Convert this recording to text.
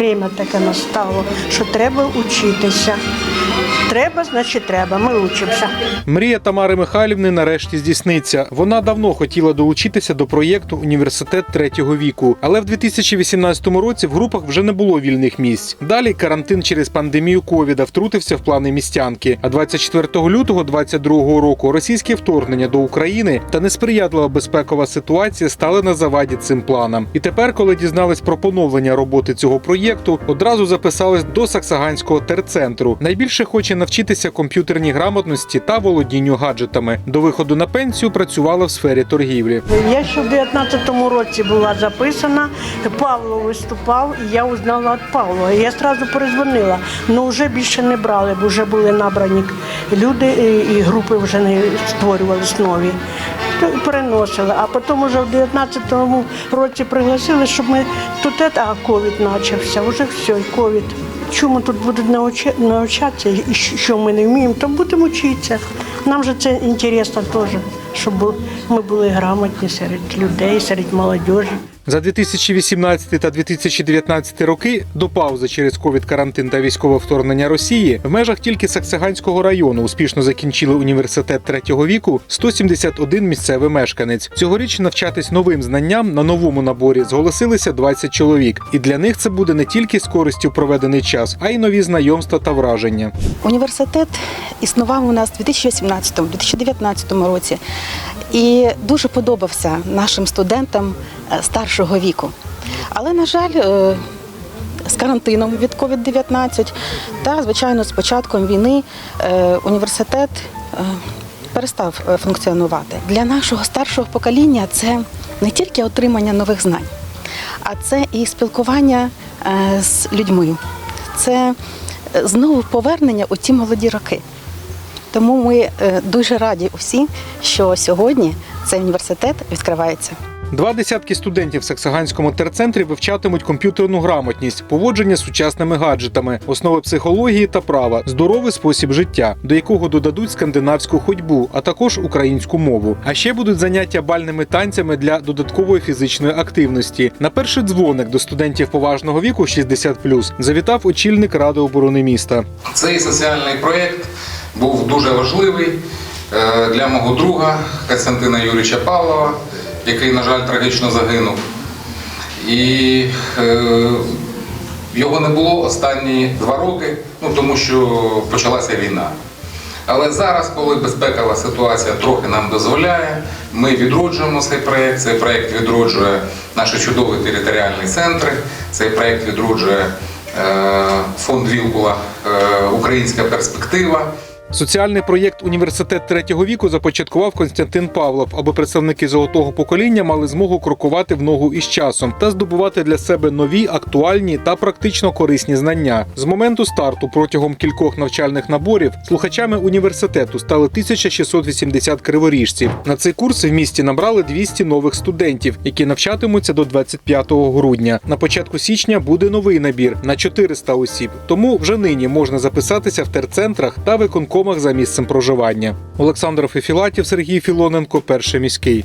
время таке настало, що треба вчитися. Треба, значить треба. Ми учимося. Мрія Тамари Михайлівни нарешті здійсниться. Вона давно хотіла долучитися до проєкту Університет третього віку, але в 2018 році в групах вже не було вільних місць. Далі карантин через пандемію ковіда втрутився в плани містянки. А 24 лютого 2022 року російське вторгнення до України та несприятлива безпекова ситуація стали на заваді цим планам. І тепер, коли дізнались про поновлення роботи цього проєкту, одразу записались до Саксаганського терцентру. Найбільше хоче навчитися комп'ютерній грамотності та володінню гаджетами. До виходу на пенсію працювала в сфері торгівлі. Я ще в 19-му році була записана. Павло виступав, і я узнала від Павла. Я одразу перезвонила. Ну вже більше не брали, бо вже були набрані люди і, групи вже не створювались нові. То переносили. А потім вже в 19-му році пригласили, щоб ми тут а ковід почався. Вже все, ковід. Чому тут будуть навча- навчатися, і що ми не вміємо, то будемо вчитися. Нам же це інтересно теж, щоб ми були грамотні серед людей, серед молодіжі. За 2018 та 2019 роки до паузи через ковід карантин та військове вторгнення Росії в межах тільки Саксаганського району успішно закінчили університет третього віку 171 місцевий мешканець. Цьогоріч навчатись новим знанням на новому наборі зголосилися 20 чоловік, і для них це буде не тільки з користю проведений час, а й нові знайомства та враження. Університет існував у нас у 2018-2019 році і дуже подобався нашим студентам е, старшого віку. Але, на жаль, е, з карантином від COVID-19 та, звичайно, з початком війни е, університет перестав функціонувати. Для нашого старшого покоління це не тільки отримання нових знань, а це і спілкування з людьми. Це знову повернення у ті молоді роки. Тому ми е, дуже раді усі, що сьогодні цей університет відкривається. Два десятки студентів в Саксаганському терцентрі вивчатимуть комп'ютерну грамотність, поводження з сучасними гаджетами, основи психології та права, здоровий спосіб життя, до якого додадуть скандинавську ходьбу, а також українську мову. А ще будуть заняття бальними танцями для додаткової фізичної активності. На перший дзвоник до студентів поважного віку 60+, завітав очільник ради оборони міста. Цей соціальний проєкт був дуже важливий е, для мого друга Костянтина Юрійовича Павлова, який, на жаль, трагічно загинув. І е, його не було останні два роки, ну тому що почалася війна. Але зараз, коли безпекова ситуація трохи нам дозволяє, ми відроджуємо цей проєкт. Цей проєкт відроджує наші чудові територіальні центри. Цей проєкт відроджує е, фонд Вілкула е, Українська перспектива. Соціальний проєкт Університет третього віку започаткував Константин Павлов, аби представники золотого покоління мали змогу крокувати в ногу із часом та здобувати для себе нові, актуальні та практично корисні знання. З моменту старту протягом кількох навчальних наборів слухачами університету стали 1680 криворіжців. На цей курс в місті набрали 200 нових студентів, які навчатимуться до 25 грудня. На початку січня буде новий набір на 400 осіб. Тому вже нині можна записатися в терцентрах та виконкомах за місцем проживання. Олександр Фефілатів, Сергій Філоненко, перший міський.